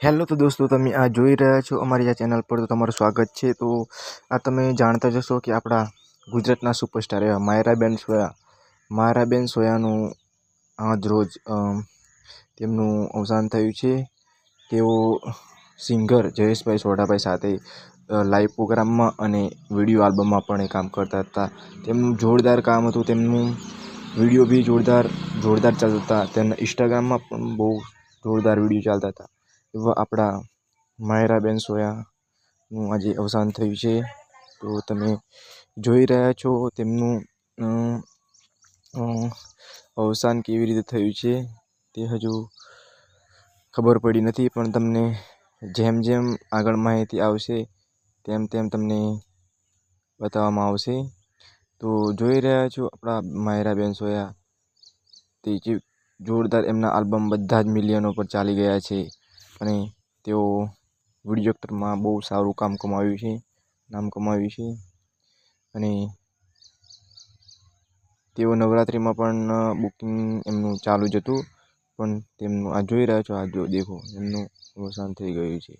Hello તો દોસ્તો, તમે આ જોઈ રહ્યા છો અમારી આ ચેનલ પર, તો તમારું સ્વાગત છે. તો આ તમે જાણતા જશો કે આપણા ગુજરાતના સુપરસ્ટાર એવા માયરાબેન સોયા. માયરાબેન સોયાનું આજ રોજ તેમનું અવસાન થયું છે. તેઓ સિંગર જયેશભાઈ સોઢાભાઈ સાથે લાઈવ પ્રોગ્રામમાં અને વીડિયો આલ્બમમાં પણ એ કામ કરતા હતા. તેમનું જોરદાર કામ હતું, તેમનું વીડિયો બી જોરદાર જોરદાર ચાલતા હતા. તેમના ઇન્સ્ટાગ્રામમાં પણ બહુ જોરદાર વીડિયો ચાલતા હતા. એવા આપણા માયરાબેન સોયાનું આજે અવસાન થયું છે. તો તમે જોઈ રહ્યા છો તેમનું અવસાન કેવી રીતે થયું છે તે હજુ ખબર પડી નથી, પણ તમને જેમ જેમ આગળ માહિતી આવશે તેમ તેમ તમને બતાવવામાં આવશે. તો જોઈ રહ્યા છો આપણા માયરાબેન સોયા, તે જે જોરદાર એમના આલ્બમ બધા જ મિલિયનો પર ચાલી ગયા છે. અને તેઓ વીડિયો એક્ટરમાં બહુ સારું કામ કમાવ્યું છે, નામ કમાવ્યું છે. અને તેઓ નવરાત્રિમાં પણ બુકિંગ એમનું ચાલુ જ હતું. પણ તેમનું આ જોઈ રહ્યા છો, આ જો, દેખો, એમનું અવસાન થઈ ગયું છે.